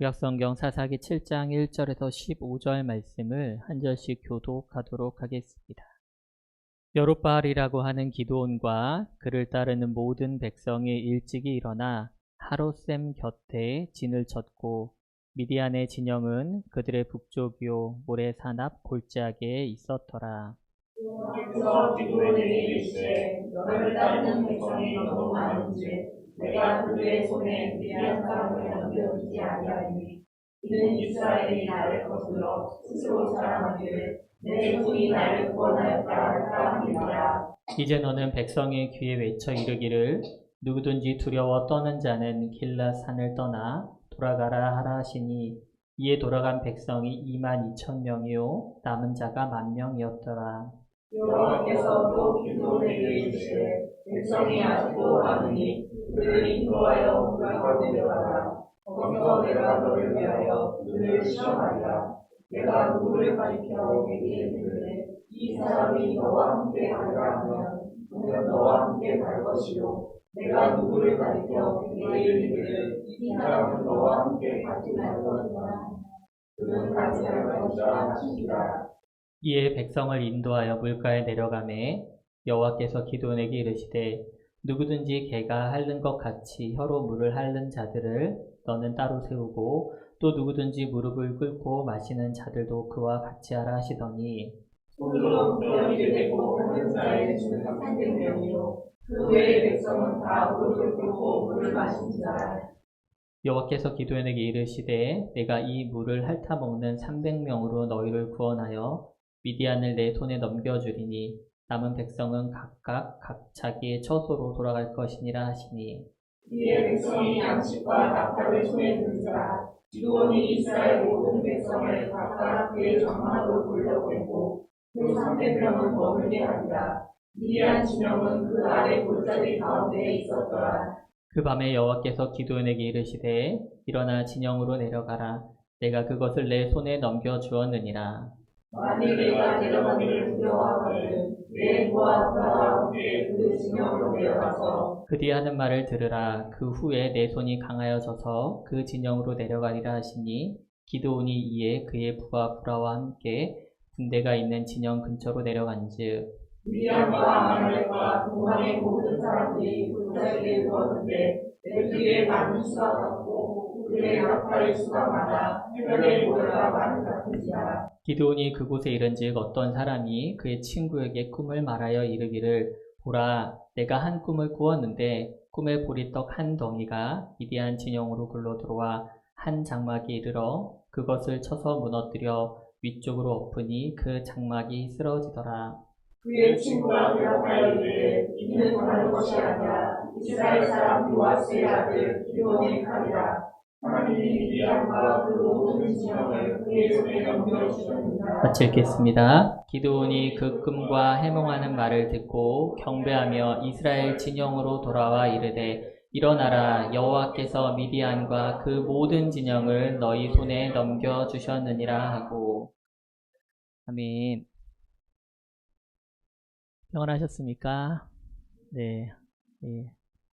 구약성경 사사기 7장 1절에서 15절 말씀을 한 절씩 교독하도록 하겠습니다. 여룻바알이라고 하는 기도원과 그를 따르는 모든 백성이 일찍이 일어나 하롯셈 곁에 진을 쳤고 미디안의 진영은 그들의 북쪽이요 모래산앞 골짜기에 있었더라. 기도에게 이르시되 너를 따르는 백성이 너무 많은지 내가 그들의 손에 미디안 사람을 넘겨주지 아니하리니 이는 이스라엘이 나를 거슬러 스스로 자랑하기를 내 손이 나를 구원하였다 할까 함이라 이제 너는 백성의 귀에 외쳐 이르기를 누구든지 두려워 떠는 자는 길라 산을 떠나 돌아가라 하라 하시니 이에 돌아간 백성이 2만 2천 명이요 남은 자가 만 명이었더라. 여호와께서 또 기도에게 이르시되 백성이 아직도 많으니 그를 인도하여 물가로 내려가라. 거기서 내가 너를 위하여 그들을 시험하리라. 내가 누구를 가리켜 내게 이르되 이 사람이 너와 함께 가리라 하면 그는 너와 함께 갈 것이요. 내가 누구를 가리켜 내게 이르되 이 사람은 너와 함께 가지 말 것이라. 그는 가지 말 것이라 하시니라 이에 백성을 인도하여 물가에 내려가매 여호와께서 기도원에게 이르시되 누구든지 개가 핥는 것 같이 혀로 물을 핥는 자들을 너는 따로 세우고 또 누구든지 무릎을 꿇고 마시는 자들도 그와 같이 하라 하시더니 손으로 무더기를 대고 하는 자의 수는 300명이요. 그 외의 백성은 다 무릎을 꿇고 물을 마신 자라. 여호와께서 기도원에게 이르시되 내가 이 물을 핥아 먹는 300명으로 너희를 구원하여 미디안을 내 손에 넘겨주리니 남은 백성은 각각 각 자기의 처소로 돌아갈 것이니라 하시니. 이에 백성이 양식과 낙타를 손에 들자 기도원이 이스라엘 모든 백성을 각각 그의 장막으로 돌려보내고 그 300명은 머물게 하리라 미디안 진영은 그 아래 골짜기 가운데에 있었더라. 그 밤에 여호와께서 기도원에게 이르시되 일어나 진영으로 내려가라. 내가 그것을 내 손에 넘겨 주었느니라 만일 내가 내려가기를 두려워하거든 내 함께 그 진영으로 내려가서. 그 뒤에 하는 말을 들으라. 그 후에 내 손이 강하여져서 그 진영으로 내려가리라 하시니 기도온이 이에 그의 부하 브라와 함께 군대가 있는 진영 근처로 내려간즉 미디안과 아말렉과 동방의 모든 사람들이 골짜기에 누웠는데 내 뒤에 많은 수가 같고 그들의 약팔의 수가 많아 해변의 모래가 많은 같은지라 기도온이 그곳에 이른즉 어떤 사람이 그의 친구에게 꿈을 말하여 이르기를 보라 내가 한 꿈을 꾸었는데 꿈의 보리떡 한 덩이가 미디안 진영으로 굴러 들어와 한 장막에 이르러 그것을 쳐서 무너뜨려 위쪽으로 엎으니 그 장막이 쓰러지더라. 그의 친구가 대답하여 이르되 이는 다른 것이 아니라 이스라엘 사람 요아스의 아들 기도원의 칼이라 같이 읽겠습니다. 기도온이 그 꿈과 해몽하는 말을 듣고 경배하며 이스라엘 진영으로 돌아와 이르되 일어나라 여호와께서 미디안과 그 모든 진영을 너희 손에 넘겨 주셨느니라 하고 아멘. 평안하셨습니까? 네. 네.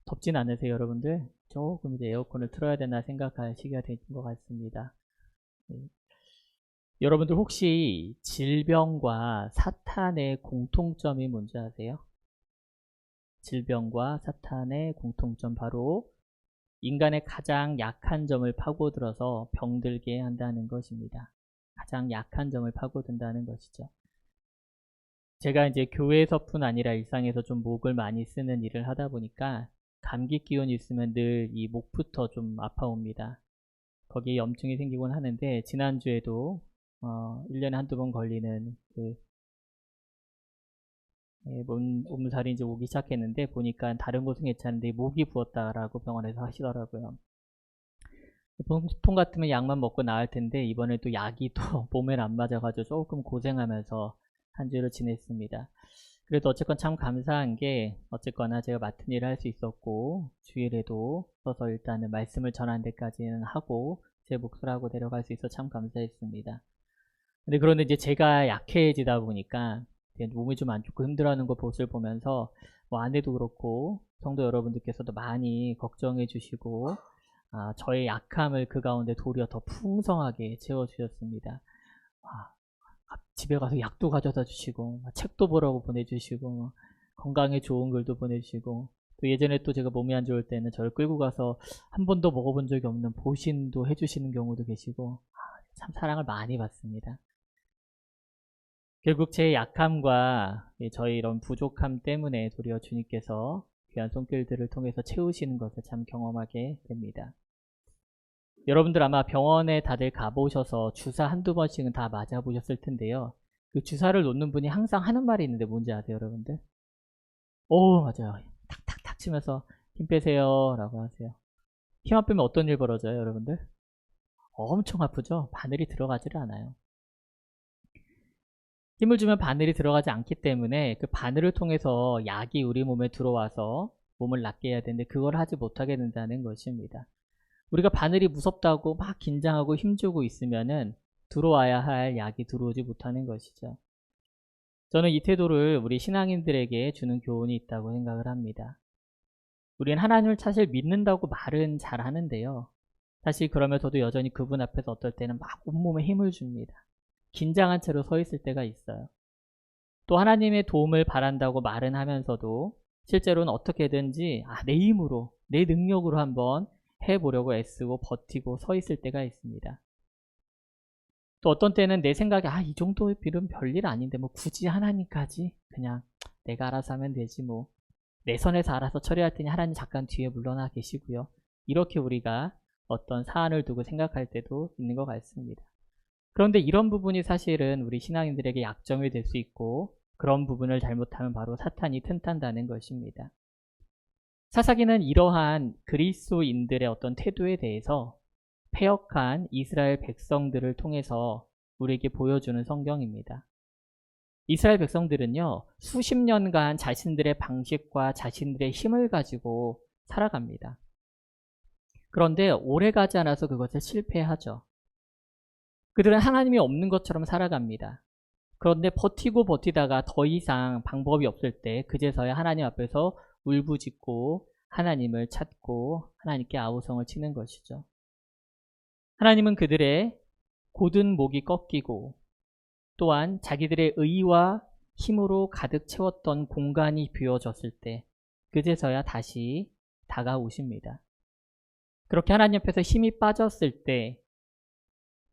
덥진 않으세요, 여러분들? 조금 이제 에어컨을 틀어야 되나 생각할 시기가 된 것 같습니다. 네. 여러분들 혹시 질병과 사탄의 공통점이 뭔지 아세요? 질병과 사탄의 공통점 바로 인간의 가장 약한 점을 파고들어서 병들게 한다는 것입니다. 가장 약한 점을 파고든다는 것이죠. 제가 이제 교회에서뿐 아니라 일상에서 좀 목을 많이 쓰는 일을 하다 보니까 감기 기운이 있으면 늘 이 목부터 좀 아파옵니다. 거기에 염증이 생기곤 하는데 지난주에도 어, 1년에 한두 번 걸리는 그 예, 몸, 몸살이 이제 오기 시작했는데 보니까 다른 곳은 괜찮은데 목이 부었다라고 병원에서 하시더라고요. 보통 같으면 약만 먹고 나을 텐데 이번에 또 약이 또 몸에 안 맞아가지고 조금 고생하면서 한 주를 지냈습니다. 그래도 어쨌건 참 감사한 게 어쨌거나 제가 맡은 일을 할 수 있었고 주일에도 써서 일단은 말씀을 전하는 데까지는 하고 제 몫을 하고 내려갈 수 있어 참 감사했습니다. 근데 그런데 이제 제가 약해지다 보니까 몸이 좀 안 좋고 힘들어하는 거 모습을 보면서 뭐 아내도 그렇고 성도 여러분들께서도 많이 걱정해 주시고 아, 저의 약함을 그 가운데 도리어 더 풍성하게 채워주셨습니다. 아, 집에 가서 약도 가져다 주시고 책도 보라고 보내주시고 건강에 좋은 글도 보내주시고 또 예전에 또 제가 몸이 안 좋을 때는 저를 끌고 가서 한 번도 먹어본 적이 없는 보신도 해주시는 경우도 계시고 아, 참 사랑을 많이 받습니다. 결국 제 약함과 저희 이런 부족함 때문에 도리어 주님께서 귀한 손길들을 통해서 채우시는 것을 참 경험하게 됩니다. 여러분들 아마 병원에 다들 가보셔서 주사 한두 번씩은 다 맞아보셨을 텐데요. 그 주사를 놓는 분이 항상 하는 말이 있는데 뭔지 아세요, 여러분들? 오, 맞아요. 탁탁탁 치면서 힘 빼세요. 라고 하세요. 힘안 빼면 어떤 일 벌어져요, 여러분들? 엄청 아프죠? 바늘이 들어가지를 않아요. 힘을 주면 바늘이 들어가지 않기 때문에 그 바늘을 통해서 약이 우리 몸에 들어와서 몸을 낫게 해야 되는데 그걸 하지 못하게 된다는 것입니다. 우리가 바늘이 무섭다고 막 긴장하고 힘주고 있으면은 들어와야 할 약이 들어오지 못하는 것이죠. 저는 이 태도를 우리 신앙인들에게 주는 교훈이 있다고 생각을 합니다. 우리는 하나님을 사실 믿는다고 말은 잘 하는데요. 사실 그러면서도 여전히 그분 앞에서 어떨 때는 막 온몸에 힘을 줍니다. 긴장한 채로 서 있을 때가 있어요. 또 하나님의 도움을 바란다고 말은 하면서도 실제로는 어떻게든지 아, 내 힘으로, 내 능력으로 한번 해보려고 애쓰고 버티고 서 있을 때가 있습니다. 또 어떤 때는 내 생각에 아, 이 정도의 빌은 별일 아닌데 뭐 굳이 하나님까지 그냥 내가 알아서 하면 되지 뭐. 내 선에서 알아서 처리할 테니 하나님 잠깐 뒤에 물러나 계시고요. 이렇게 우리가 어떤 사안을 두고 생각할 때도 있는 것 같습니다. 그런데 이런 부분이 사실은 우리 신앙인들에게 약점이 될 수 있고 그런 부분을 잘못하면 바로 사탄이 튼탄다는 것입니다. 사사기는 이러한 그리스도인들의 어떤 태도에 대해서 폐역한 이스라엘 백성들을 통해서 우리에게 보여주는 성경입니다. 이스라엘 백성들은요, 수십 년간 자신들의 방식과 자신들의 힘을 가지고 살아갑니다. 그런데 오래 가지 않아서 그것을 실패하죠. 그들은 하나님이 없는 것처럼 살아갑니다. 그런데 버티고 버티다가 더 이상 방법이 없을 때 그제서야 하나님 앞에서 울부짖고 하나님을 찾고 하나님께 아우성을 치는 것이죠. 하나님은 그들의 고든 목이 꺾이고 또한 자기들의 의와 힘으로 가득 채웠던 공간이 비워졌을 때 그제서야 다시 다가오십니다. 그렇게 하나님 앞에서 힘이 빠졌을 때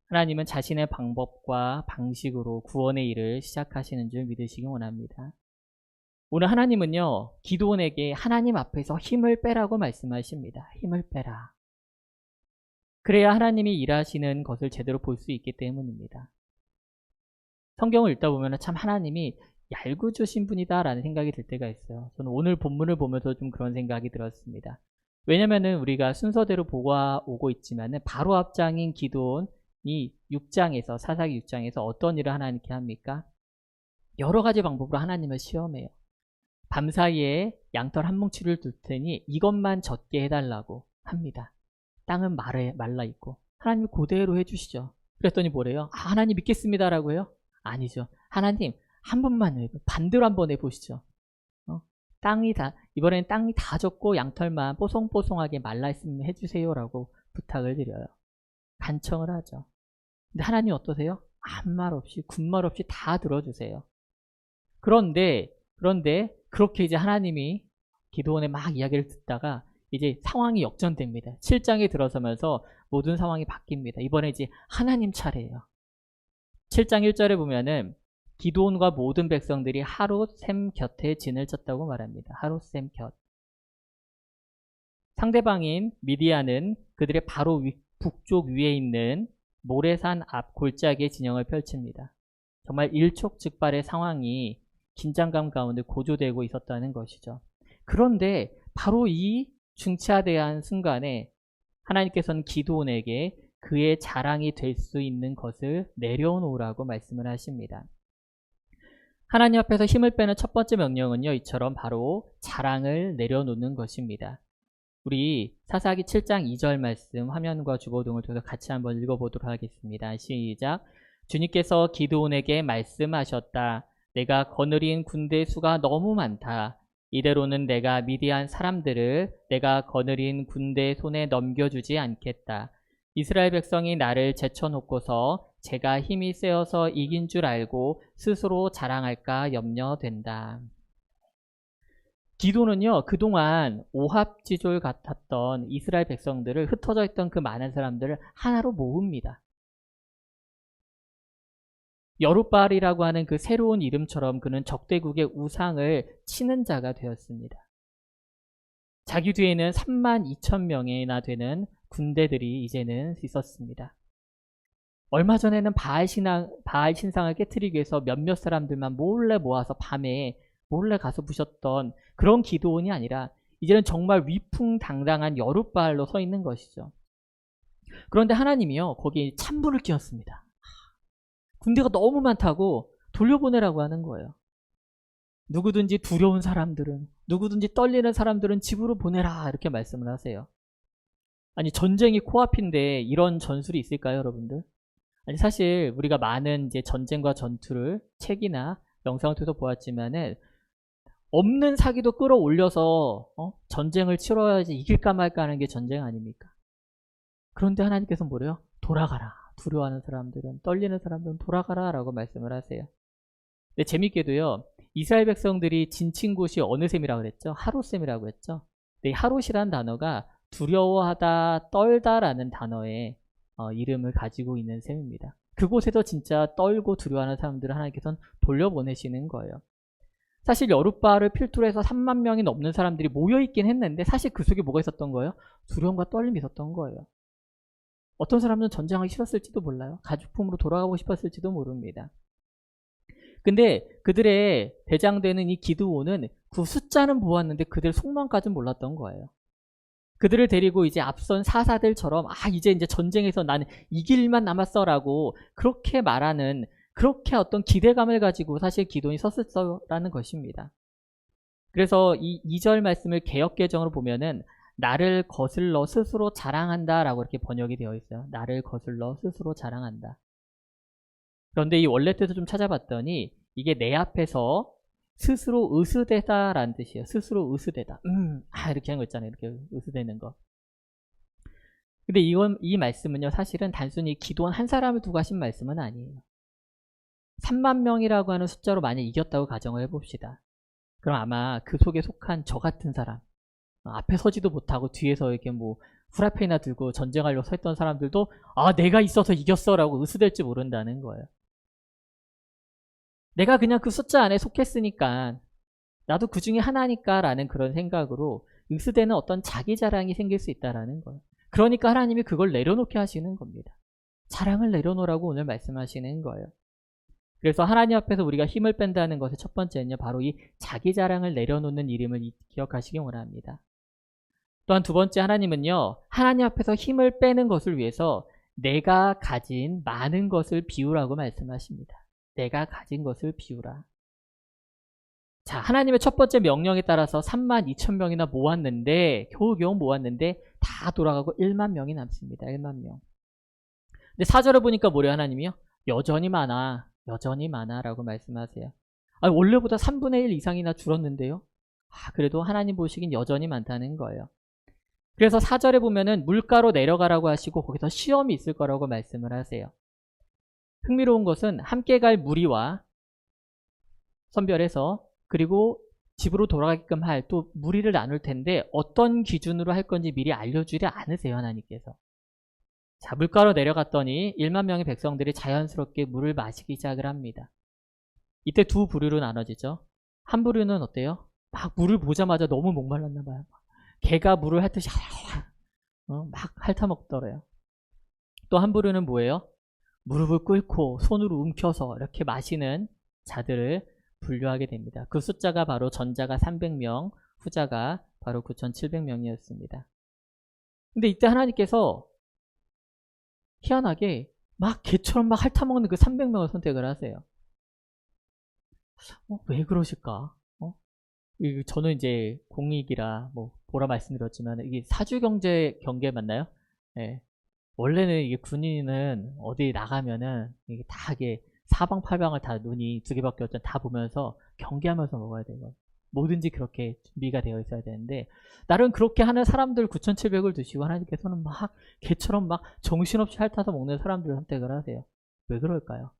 하나님은 자신의 방법과 방식으로 구원의 일을 시작하시는 줄 믿으시기 원합니다. 오늘 하나님은요, 기도원에게 하나님 앞에서 힘을 빼라고 말씀하십니다. 힘을 빼라. 그래야 하나님이 일하시는 것을 제대로 볼 수 있기 때문입니다. 성경을 읽다 보면 참 하나님이 얄궂으신 분이다라는 생각이 들 때가 있어요. 저는 오늘 본문을 보면서 좀 그런 생각이 들었습니다. 왜냐면은 우리가 순서대로 보고 오고 있지만은 바로 앞장인 기도원 이 6장에서 사사기 6장에서 어떤 일을 하나님께 합니까? 여러 가지 방법으로 하나님을 시험해요. 밤사이에 양털 한 뭉치를 둘 테니 이것만 젖게 해달라고 합니다. 땅은 말에 말라 있고 하나님 그대로 해주시죠. 그랬더니 뭐래요? 아, 하나님 믿겠습니다라고 해요? 아니죠. 하나님 한 번만 해 반대로 한 번 해보시죠. 어? 땅이 다 이번엔 땅이 다 젖고 양털만 뽀송뽀송하게 말라 있으면 해주세요라고 부탁을 드려요. 간청을 하죠. 근데 하나님 어떠세요? 아무 말 없이 군말 없이 다 들어주세요. 그런데 그런데 그렇게 이제 하나님이 기도원의 막 이야기를 듣다가 이제 상황이 역전됩니다. 7장에 들어서면서 모든 상황이 바뀝니다. 이번에 이제 하나님 차례예요. 7장 1절에 보면은 기도원과 모든 백성들이 하루샘 곁에 진을 쳤다고 말합니다. 하루샘 곁. 상대방인 미디안은 그들의 바로 위, 북쪽 위에 있는 모래산 앞 골짜기에 진영을 펼칩니다. 정말 일촉즉발의 상황이 긴장감 가운데 고조되고 있었다는 것이죠. 그런데 바로 이 중차대한 순간에 하나님께서는 기도원에게 그의 자랑이 될 수 있는 것을 내려놓으라고 말씀을 하십니다. 하나님 앞에서 힘을 빼는 첫 번째 명령은요, 이처럼 바로 자랑을 내려놓는 것입니다. 우리 사사기 7장 2절 말씀 화면과 주보등을 통해서 같이 한번 읽어보도록 하겠습니다. 시작. 주님께서 기도원에게 말씀하셨다. 내가 거느린 군대 수가 너무 많다. 이대로는 내가 미디안 사람들을 내가 거느린 군대 손에 넘겨주지 않겠다. 이스라엘 백성이 나를 제쳐놓고서 제가 힘이 세어서 이긴 줄 알고 스스로 자랑할까 염려된다. 기도는요, 그동안 오합지졸 같았던 이스라엘 백성들을 흩어져 있던 그 많은 사람들을 하나로 모읍니다. 여룻발이라고 하는 그 새로운 이름처럼 그는 적대국의 우상을 치는 자가 되었습니다. 자기 뒤에는 3만 2천 명이나 되는 군대들이 이제는 있었습니다. 얼마 전에는 바알 신앙, 바알 신상을 깨뜨리기 위해서 몇몇 사람들만 몰래 모아서 밤에 몰래 가서 부셨던 그런 기도원이 아니라 이제는 정말 위풍당당한 여룻발로 서 있는 것이죠. 그런데 하나님이요, 거기에 찬불을 끼웠습니다. 군대가 너무 많다고 돌려보내라고 하는 거예요. 누구든지 두려운 사람들은, 누구든지 떨리는 사람들은 집으로 보내라. 이렇게 말씀을 하세요. 아니, 전쟁이 코앞인데 이런 전술이 있을까요, 여러분들? 아니, 사실 우리가 많은 이제 전쟁과 전투를 책이나 영상을 통해서 보았지만은 없는 사기도 끌어올려서 어? 전쟁을 치러야지 이길까 말까 하는 게 전쟁 아닙니까? 그런데 하나님께서 뭐래요? 돌아가라. 두려워하는 사람들은 떨리는 사람들은 돌아가라 라고 말씀을 하세요. 근데 재밌게도요. 이스라엘 백성들이 진친 곳이 어느 셈이라고 그랬죠? 하루셈이라고 했죠. 근데 이 하루시란 단어가 두려워하다, 떨다라는 단어의 어, 이름을 가지고 있는 셈입니다. 그곳에서 진짜 떨고 두려워하는 사람들을 하나님께서는 돌려보내시는 거예요. 사실 여룻바를 필두로 해서 3만 명이 넘는 사람들이 모여있긴 했는데 사실 그 속에 뭐가 있었던 거예요? 두려움과 떨림이 있었던 거예요. 어떤 사람은 전쟁하기 싫었을지도 몰라요. 가죽품으로 돌아가고 싶었을지도 모릅니다. 근데 그들의 대장되는 이 기드온은 그 숫자는 보았는데 그들 속마음까지는 몰랐던 거예요. 그들을 데리고 이제 앞선 사사들처럼 아 이제 이제 전쟁에서 나는 이길 일만 남았어라고 그렇게 말하는 그렇게 어떤 기대감을 가지고 사실 기도이 섰었라는 것입니다. 그래서 이 2절 말씀을 개혁 개정으로 보면은 나를 거슬러 스스로 자랑한다 라고 이렇게 번역이 되어 있어요. 나를 거슬러 스스로 자랑한다. 그런데 이 원래 뜻을 좀 찾아봤더니 이게 내 앞에서 스스로 으스대다 라는 뜻이에요. 스스로 으스대다. 음, 아 이렇게 하는 거 있잖아요. 이렇게 으스대는 거. 근데 이건 이 말씀은요. 사실은 단순히 기도원 한 사람을 두고 하신 말씀은 아니에요. 3만 명이라고 하는 숫자로 만약 이겼다고 가정을 해봅시다. 그럼 아마 그 속에 속한 저 같은 사람, 앞에 서지도 못하고 뒤에서 이렇게 뭐 후라페이나 들고 전쟁하려고 서 있던 사람들도 아 내가 있어서 이겼어라고 으스댈지 모른다는 거예요. 내가 그냥 그 숫자 안에 속했으니까 나도 그 중에 하나니까 라는 그런 생각으로 으스대는 어떤 자기 자랑이 생길 수 있다라는 거예요. 그러니까 하나님이 그걸 내려놓게 하시는 겁니다. 자랑을 내려놓으라고 오늘 말씀하시는 거예요. 그래서 하나님 앞에서 우리가 힘을 뺀다는 것의 첫 번째는요, 바로 이 자기 자랑을 내려놓는 이름을 기억하시기 원합니다. 또한 두 번째 하나님은요, 하나님 앞에서 힘을 빼는 것을 위해서 내가 가진 많은 것을 비우라고 말씀하십니다. 내가 가진 것을 비우라. 자, 하나님의 첫 번째 명령에 따라서 3만 2천 명이나 모았는데, 겨우겨우 모았는데, 다 돌아가고 1만 명이 남습니다. 1만 명. 근데 사절을 보니까 뭐래요, 하나님이요? 여전히 많아. 여전히 많아 라고 말씀하세요. 아니, 원래보다 3분의 1 이상이나 줄었는데요. 아, 그래도 하나님 보시긴 여전히 많다는 거예요. 그래서 사절에 보면은 물가로 내려가라고 하시고 거기서 시험이 있을 거라고 말씀을 하세요. 흥미로운 것은 함께 갈 무리와 선별해서 그리고 집으로 돌아가게끔 할 또 무리를 나눌 텐데 어떤 기준으로 할 건지 미리 알려주지 않으세요 하나님께서. 자, 물가로 내려갔더니 1만 명의 백성들이 자연스럽게 물을 마시기 시작을 합니다. 이때 두 부류로 나눠지죠. 한 부류는 어때요? 막 물을 보자마자 너무 목말랐나 봐요. 개가 물을 핥듯이 어, 막 핥아먹더래요. 또 한 부류는 뭐예요? 무릎을 꿇고 손으로 움켜서 이렇게 마시는 자들을 분류하게 됩니다. 그 숫자가 바로 전자가 300명, 후자가 바로 9,700명이었습니다. 근데 이때 하나님께서 희한하게 막 개처럼 막 핥아먹는 그 300명을 선택을 하세요. 어, 왜 그러실까? 어? 저는 이제 공익이라 뭐 보라 말씀드렸지만 이게 사주경제 경계 맞나요? 네. 원래는 이게 군인은 어디 나가면은 이게 다 이게 사방팔방을 다 눈이 두 개밖에 없잖아 다 보면서 경계하면서 먹어야 돼요. 뭐든지 그렇게 준비가 되어 있어야 되는데 나름 그렇게 하는 사람들 9,700을 두시고 하나님께서는 막 개처럼 막 정신없이 핥아서 먹는 사람들을 선택을 하세요. 왜 그럴까요?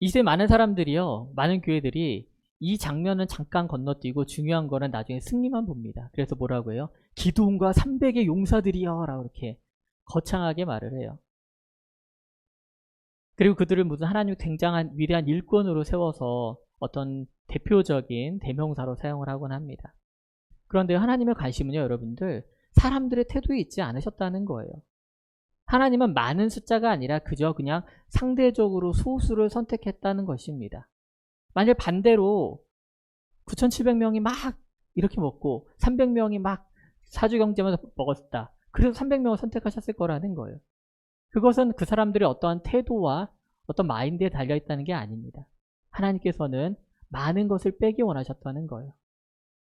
이제 많은 사람들이요, 많은 교회들이 이 장면은 잠깐 건너뛰고 중요한 거는 나중에 승리만 봅니다. 그래서 뭐라고 해요? 기도원과 300의 용사들이여 라고 이렇게 거창하게 말을 해요. 그리고 그들을 무슨 하나님 굉장한 위대한 일꾼으로 세워서 어떤 대표적인 대명사로 사용을 하곤 합니다. 그런데 하나님의 관심은요, 여러분들, 사람들의 태도에 있지 않으셨다는 거예요. 하나님은 많은 숫자가 아니라 그저 그냥 상대적으로 소수를 선택했다는 것입니다. 만약 반대로 9,700명이 막 이렇게 먹고 300명이 막 사주경제만 먹었다. 그래서 300명을 선택하셨을 거라는 거예요. 그것은 그 사람들의 어떠한 태도와 어떤 마인드에 달려있다는 게 아닙니다. 하나님께서는 많은 것을 빼기 원하셨다는 거예요.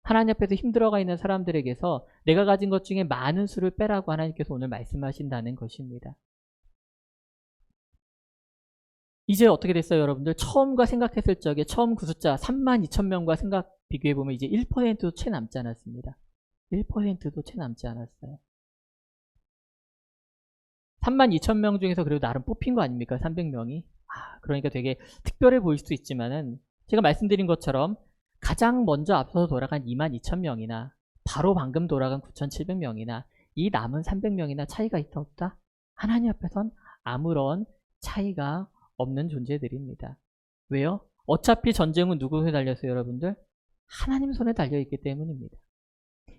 하나님 앞에서 힘들어가 있는 사람들에게서 내가 가진 것 중에 많은 수를 빼라고 하나님께서 오늘 말씀하신다는 것입니다. 이제 어떻게 됐어요, 여러분들? 처음과 생각했을 적에 처음 그 숫자 3만 2천 명과 생각 비교해 보면 이제 1%도 채 남지 않았습니다. 1%도 채 남지 않았어요. 3만 2천 명 중에서 그래도 나름 뽑힌 거 아닙니까? 300명이. 아, 그러니까 되게 특별해 보일 수도 있지만은 제가 말씀드린 것처럼 가장 먼저 앞서서 돌아간 2만 2천 명이나 바로 방금 돌아간 9,700명이나 이 남은 300명이나 차이가 있다 없다? 하나님 앞에선 아무런 차이가 없는 존재들입니다. 왜요? 어차피 전쟁은 누구 손에 달렸어요, 여러분들? 하나님 손에 달려있기 때문입니다.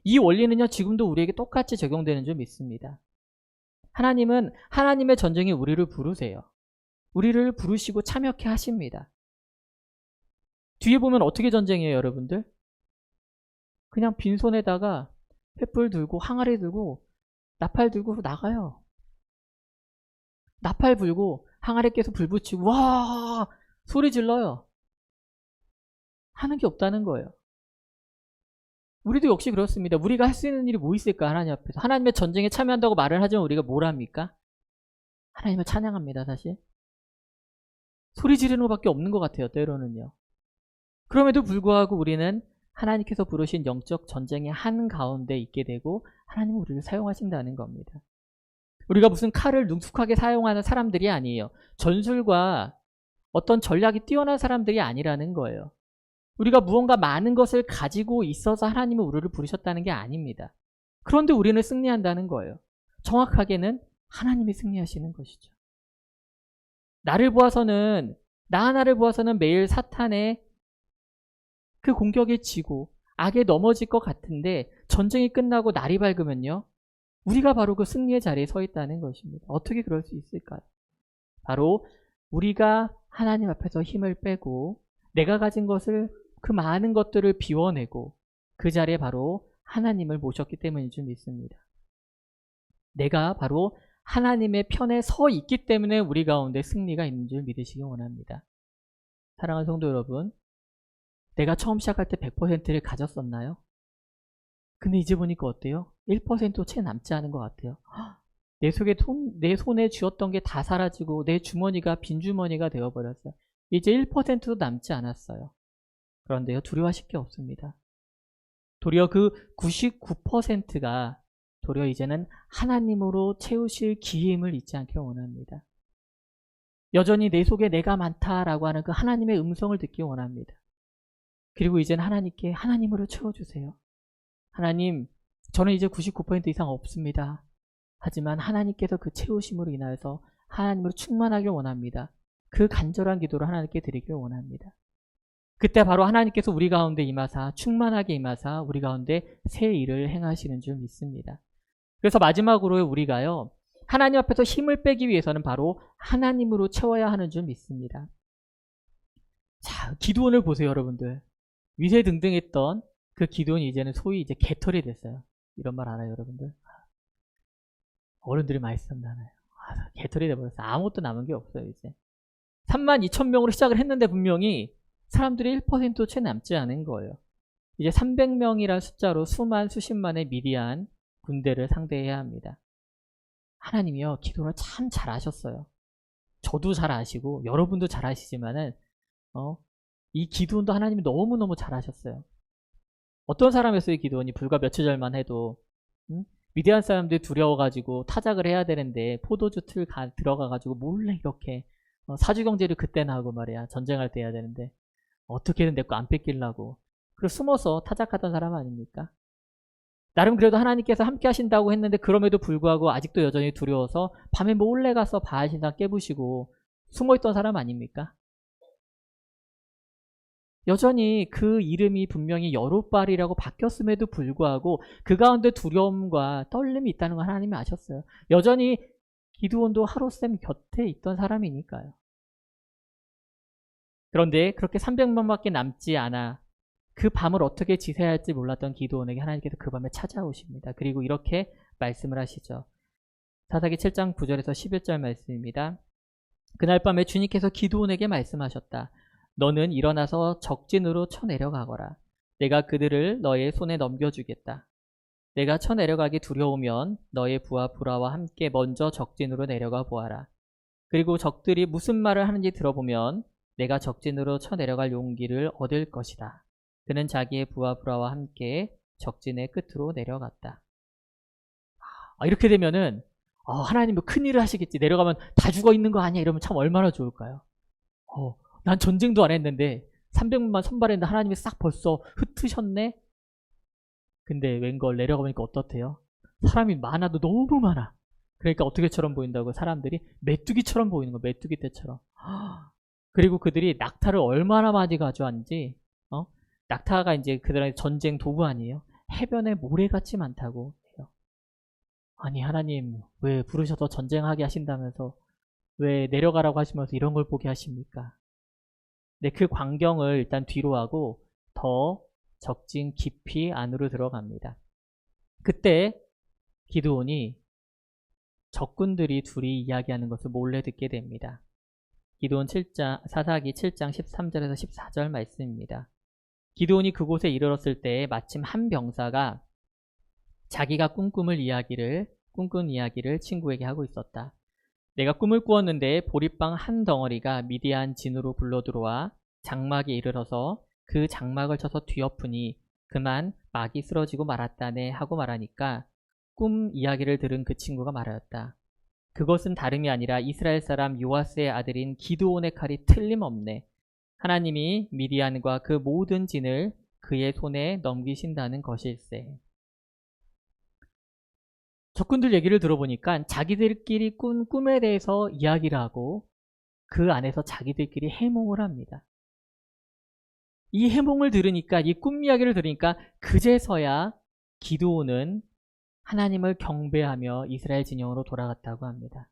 이 원리는요, 지금도 우리에게 똑같이 적용되는 줄 믿습니다. 하나님은 하나님의 전쟁에 우리를 부르세요. 우리를 부르시고 참여케 하십니다. 뒤에 보면 어떻게 전쟁이에요, 여러분들? 그냥 빈손에다가 횃불 들고 항아리 들고 나팔 들고 나가요. 나팔 불고 항아리 깨서 불 붙이고 와 소리 질러요. 하는 게 없다는 거예요. 우리도 역시 그렇습니다. 우리가 할 수 있는 일이 뭐 있을까 하나님 앞에서 하나님의 전쟁에 참여한다고 말을 하지만 우리가 뭘 합니까? 하나님을 찬양합니다. 사실 소리 지르는 것밖에 없는 것 같아요. 때로는요. 그럼에도 불구하고 우리는 하나님께서 부르신 영적 전쟁의 한 가운데 있게 되고 하나님은 우리를 사용하신다는 겁니다. 우리가 무슨 칼을 능숙하게 사용하는 사람들이 아니에요. 전술과 어떤 전략이 뛰어난 사람들이 아니라는 거예요. 우리가 무언가 많은 것을 가지고 있어서 하나님은 우리를 부르셨다는 게 아닙니다. 그런데 우리는 승리한다는 거예요. 정확하게는 하나님이 승리하시는 것이죠. 나를 보아서는 나 하나를 보아서는 매일 사탄의 그 공격에 지고 악에 넘어질 것 같은데 전쟁이 끝나고 날이 밝으면요. 우리가 바로 그 승리의 자리에 서 있다는 것입니다. 어떻게 그럴 수 있을까요? 바로 우리가 하나님 앞에서 힘을 빼고 내가 가진 것을 그 많은 것들을 비워내고 그 자리에 바로 하나님을 모셨기 때문인 줄 믿습니다. 내가 바로 하나님의 편에 서 있기 때문에 우리 가운데 승리가 있는 줄 믿으시기 원합니다. 사랑하는 성도 여러분, 내가 처음 시작할 때 100%를 가졌었나요? 근데 이제 보니까 어때요? 1%도 채 남지 않은 것 같아요. 내 속에 손, 내 손에 쥐었던 게 다 사라지고 내 주머니가 빈 주머니가 되어버렸어요. 이제 1%도 남지 않았어요. 그런데요, 두려워하실 게 없습니다. 도리어 그 99%가 도리어 이제는 하나님으로 채우실 기임을 잊지 않게 원합니다. 여전히 내 속에 내가 많다라고 하는 그 하나님의 음성을 듣기 원합니다. 그리고 이제는 하나님께 하나님으로 채워주세요. 하나님, 저는 이제 99% 이상 없습니다. 하지만 하나님께서 그 채우심으로 인하여서 하나님으로 충만하게 원합니다. 그 간절한 기도를 하나님께 드리길 원합니다. 그때 바로 하나님께서 우리 가운데 임하사 충만하게 임하사 우리 가운데 새 일을 행하시는 줄 믿습니다. 그래서 마지막으로 우리가요 하나님 앞에서 힘을 빼기 위해서는 바로 하나님으로 채워야 하는 줄 믿습니다. 자, 기도원을 보세요, 여러분들. 위세 등등 했던 그 기도원이 이제는 소위 이제 개털이 됐어요. 이런 말 알아요, 여러분들? 어른들이 많이 쓴다나요? 아, 개털이 돼버렸어요. 아무것도 남은 게 없어요, 이제. 3만 2천 명으로 시작을 했는데 분명히 사람들이 1%도 채 남지 않은 거예요. 이제 300명이라는 숫자로 수만 수십만의 미디안 군대를 상대해야 합니다. 하나님이요 기도를 참 잘하셨어요. 저도 잘 아시고 여러분도 잘 아시지만은 어, 이 기도원도 하나님이 너무너무 잘하셨어요. 어떤 사람이었어요, 이 기도원이? 불과 며칠 전만 해도. 응? 미디안 사람들이 두려워가지고 타작을 해야 되는데 포도주 틀 가, 들어가가지고 몰래 이렇게 어, 사주경제를 그때나 하고 말이야. 전쟁할 때 해야 되는데 어떻게든 내 거 안 뺏기려고. 그리고 숨어서 타작하던 사람 아닙니까? 나름 그래도 하나님께서 함께 하신다고 했는데 그럼에도 불구하고 아직도 여전히 두려워서 밤에 몰래 가서 바알신당 깨부시고 숨어있던 사람 아닙니까? 여전히 그 이름이 분명히 여룻발이라고 바뀌었음에도 불구하고 그 가운데 두려움과 떨림이 있다는 걸 하나님이 아셨어요. 여전히 기드온도 하루쌤 곁에 있던 사람이니까요. 그런데 그렇게 300만밖에 남지 않아 그 밤을 어떻게 지새야 할지 몰랐던 기도원에게 하나님께서 그 밤에 찾아오십니다. 그리고 이렇게 말씀을 하시죠. 사사기 7장 9절에서 11절 말씀입니다. 그날 밤에 주님께서 기도원에게 말씀하셨다. 너는 일어나서 적진으로 쳐내려가거라. 내가 그들을 너의 손에 넘겨주겠다. 내가 쳐내려가기 두려우면 너의 부하 부라와 함께 먼저 적진으로 내려가 보아라. 그리고 적들이 무슨 말을 하는지 들어보면 내가 적진으로 쳐내려갈 용기를 얻을 것이다. 그는 자기의 부하 부라와 함께 적진의 끝으로 내려갔다. 아, 이렇게 되면은 어, 하나님 뭐 큰일을 하시겠지. 내려가면 다 죽어 있는 거 아니야. 이러면 참 얼마나 좋을까요? 어, 난 전쟁도 안 했는데 300만 선발했는데 하나님이 싹 벌써 흩으셨네? 근데 웬걸 내려가 보니까 어떻대요? 사람이 많아도 너무 많아. 그러니까 어떻게처럼 보인다고 사람들이 메뚜기처럼 보이는 거 메뚜기 떼처럼. 그리고 그들이 낙타를 얼마나 많이 가져왔는지 어? 낙타가 이제 그들의 전쟁 도구 아니에요? 해변에 모래같이 많다고 해요. 아니 하나님 왜 부르셔서 전쟁하게 하신다면서 왜 내려가라고 하시면서 이런 걸 보게 하십니까? 네, 그 광경을 일단 뒤로 하고 더 적진 깊이 안으로 들어갑니다. 그때 기드온이 적군들이 둘이 이야기하는 것을 몰래 듣게 됩니다. 기드온 7장, 사사기 7장 13절에서 14절 말씀입니다. 기드온이 그곳에 이르렀을 때 마침 한 병사가 자기가 꿈꿈을 이야기를 꿈꾼 이야기를 친구에게 하고 있었다. 내가 꿈을 꾸었는데 보리빵 한 덩어리가 미디안 진으로 불러들어와 장막에 이르러서 그 장막을 쳐서 뒤엎으니 그만 막이 쓰러지고 말았다네 하고 말하니까 꿈 이야기를 들은 그 친구가 말하였다. 그것은 다름이 아니라 이스라엘 사람 요아스의 아들인 기드온의 칼이 틀림없네. 하나님이 미디안과 그 모든 진을 그의 손에 넘기신다는 것일세. 적군들 얘기를 들어보니까 자기들끼리 꾼 꿈에 대해서 이야기를 하고 그 안에서 자기들끼리 해몽을 합니다. 이 해몽을 들으니까 이 꿈 이야기를 들으니까 그제서야 기드온은 하나님을 경배하며 이스라엘 진영으로 돌아갔다고 합니다.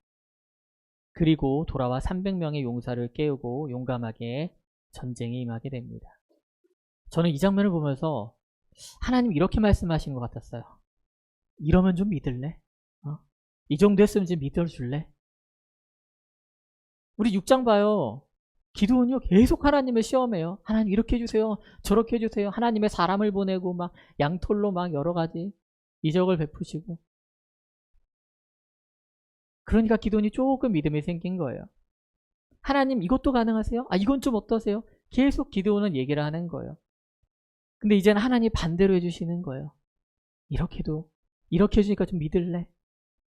그리고 돌아와 300명의 용사를 깨우고 용감하게 전쟁에 임하게 됩니다. 저는 이 장면을 보면서 하나님 이렇게 말씀하신 것 같았어요. 이러면 좀 믿을래? 어? 이 정도 했으면 좀 믿어줄래? 우리 6장 봐요. 기도원이요 계속 하나님을 시험해요. 하나님 이렇게 해주세요. 저렇게 해주세요. 하나님의 사람을 보내고 막 양털로 막 여러 가지 이적을 베푸시고. 그러니까 기도원이 조금 믿음이 생긴 거예요. 하나님 이것도 가능하세요? 아 이건 좀 어떠세요? 계속 기도원은 얘기를 하는 거예요. 근데 이제는 하나님 반대로 해주시는 거예요. 이렇게도 이렇게 해주니까 좀 믿을래?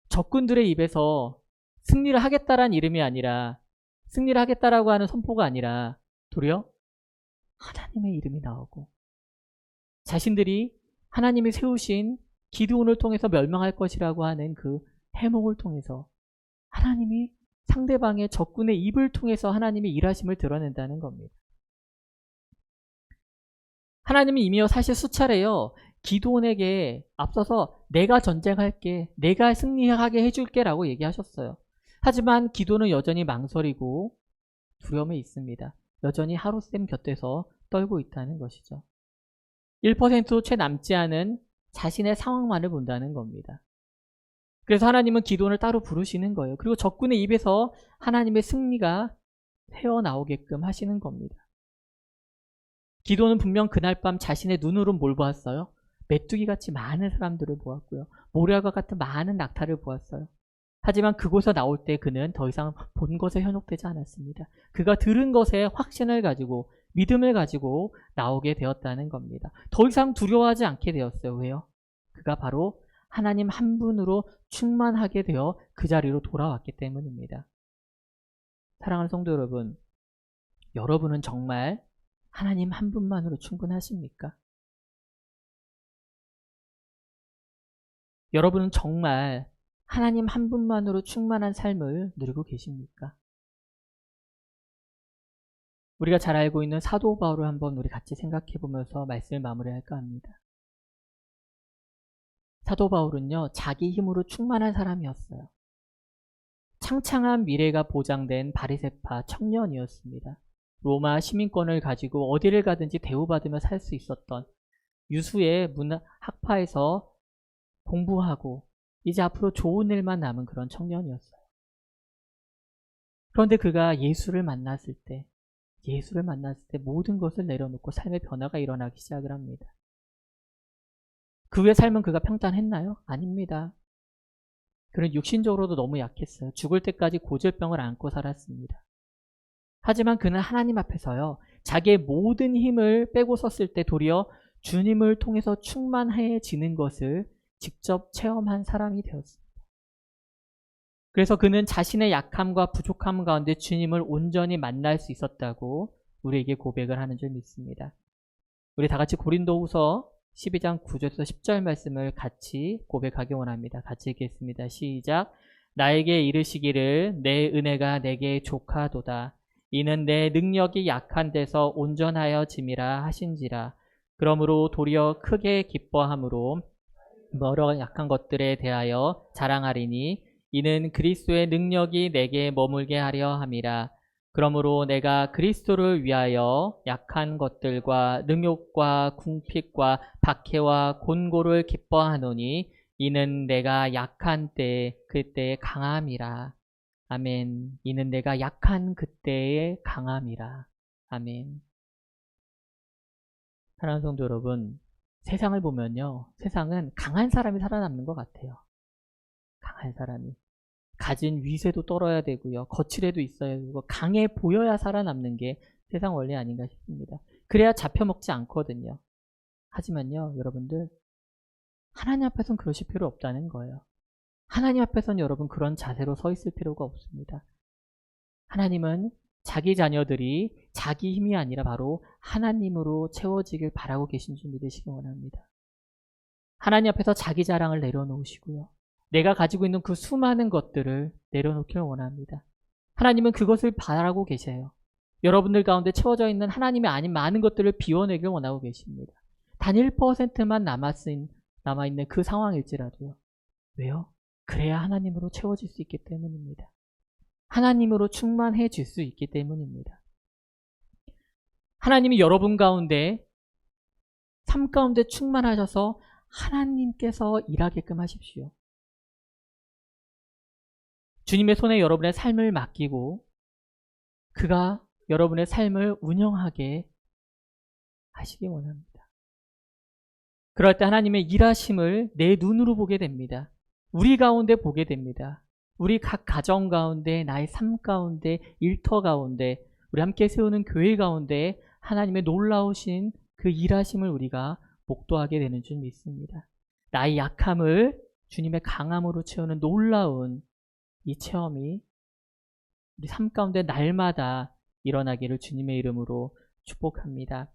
적군들의 입에서 승리를 하겠다란 이름이 아니라 승리를 하겠다라고 하는 선포가 아니라 도리어 하나님의 이름이 나오고 자신들이 하나님이 세우신 기드온을 통해서 멸망할 것이라고 하는 그 해몽을 통해서 하나님이 상대방의 적군의 입을 통해서 하나님이 일하심을 드러낸다는 겁니다. 하나님이 이미요 사실 수차례요 기도원에게 앞서서 내가 전쟁할게, 내가 승리하게 해줄게 라고 얘기하셨어요. 하지만 기도는 여전히 망설이고 두려움에 있습니다. 여전히 하루쌤 곁에서 떨고 있다는 것이죠. 1%도 채 남지 않은 자신의 상황만을 본다는 겁니다. 그래서 하나님은 기도원을 따로 부르시는 거예요. 그리고 적군의 입에서 하나님의 승리가 새어나오게끔 하시는 겁니다. 기도는 분명 그날 밤 자신의 눈으로 뭘 보았어요? 메뚜기 같이 많은 사람들을 보았고요. 모래와 같은 많은 낙타를 보았어요. 하지만 그곳에 나올 때 그는 더 이상 본 것에 현혹되지 않았습니다. 그가 들은 것에 확신을 가지고 믿음을 가지고 나오게 되었다는 겁니다. 더 이상 두려워하지 않게 되었어요. 왜요? 그가 바로 하나님 한 분으로 충만하게 되어 그 자리로 돌아왔기 때문입니다. 사랑하는 성도 여러분, 여러분은 정말 하나님 한 분만으로 충분하십니까? 여러분은 정말 하나님 한 분만으로 충만한 삶을 누리고 계십니까? 우리가 잘 알고 있는 사도 바울을 한번 우리 같이 생각해 보면서 말씀을 마무리할까 합니다. 사도 바울은요, 자기 힘으로 충만한 사람이었어요. 창창한 미래가 보장된 바리세파 청년이었습니다. 로마 시민권을 가지고 어디를 가든지 대우받으며 살 수 있었던 유수의 문화 학파에서 공부하고 이제 앞으로 좋은 일만 남은 그런 청년이었어요. 그런데 그가 예수를 만났을 때, 예수를 만났을 때 모든 것을 내려놓고 삶의 변화가 일어나기 시작을 합니다. 그 후의 삶은 그가 평탄했나요? 아닙니다. 그는 육신적으로도 너무 약했어요. 죽을 때까지 고질병을 안고 살았습니다. 하지만 그는 하나님 앞에서요, 자기의 모든 힘을 빼고 섰을 때 도리어 주님을 통해서 충만해지는 것을 직접 체험한 사람이 되었습니다. 그래서 그는 자신의 약함과 부족함 가운데 주님을 온전히 만날 수 있었다고 우리에게 고백을 하는 줄 믿습니다. 우리 다 같이 고린도후서 12장 9절에서 10절 말씀을 같이 고백하기 원합니다. 같이 읽겠습니다. 시작. 나에게 이르시기를 내 은혜가 내게 족하도다. 이는 내 능력이 약한 데서 온전하여 짐이라 하신지라. 그러므로 도리어 크게 기뻐함으로 여러 약한 것들에 대하여 자랑하리니 이는 그리스도의 능력이 내게 머물게 하려 함이라. 그러므로 내가 그리스도를 위하여 약한 것들과 능욕과 궁핍과 박해와 곤고를 기뻐하노니 이는 내가 약한 때 그때의 강함이라. 아멘. 이는 내가 약한 그때의 강함이라. 아멘. 사랑하는 성도 여러분, 세상을 보면요. 세상은 강한 사람이 살아남는 것 같아요. 강한 사람이. 가진 위세도 떨어야 되고요. 거칠애도 있어야 되고 강해 보여야 살아남는 게 세상 원리 아닌가 싶습니다. 그래야 잡혀먹지 않거든요. 하지만요, 여러분들 하나님 앞에선 그러실 필요 없다는 거예요. 하나님 앞에선 여러분 그런 자세로 서 있을 필요가 없습니다. 하나님은 자기 자녀들이 자기 힘이 아니라 바로 하나님으로 채워지길 바라고 계신 줄 믿으시기 원합니다. 하나님 앞에서 자기 자랑을 내려놓으시고요. 내가 가지고 있는 그 수많은 것들을 내려놓기를 원합니다. 하나님은 그것을 바라고 계세요. 여러분들 가운데 채워져 있는 하나님이 아닌 많은 것들을 비워내길 원하고 계십니다. 단 1%만 남았은, 남아있는 그 상황일지라도요. 왜요? 그래야 하나님으로 채워질 수 있기 때문입니다. 하나님으로 충만해질 수 있기 때문입니다. 하나님이 여러분 가운데 삶 가운데 충만하셔서 하나님께서 일하게끔 하십시오. 주님의 손에 여러분의 삶을 맡기고 그가 여러분의 삶을 운영하게 하시기 원합니다. 그럴 때 하나님의 일하심을 내 눈으로 보게 됩니다. 우리 가운데 보게 됩니다. 우리 각 가정 가운데, 나의 삶 가운데, 일터 가운데, 우리 함께 세우는 교회 가운데 하나님의 놀라우신 그 일하심을 우리가 목도하게 되는 줄 믿습니다. 나의 약함을 주님의 강함으로 채우는 놀라운 이 체험이 우리 삶 가운데 날마다 일어나기를 주님의 이름으로 축복합니다.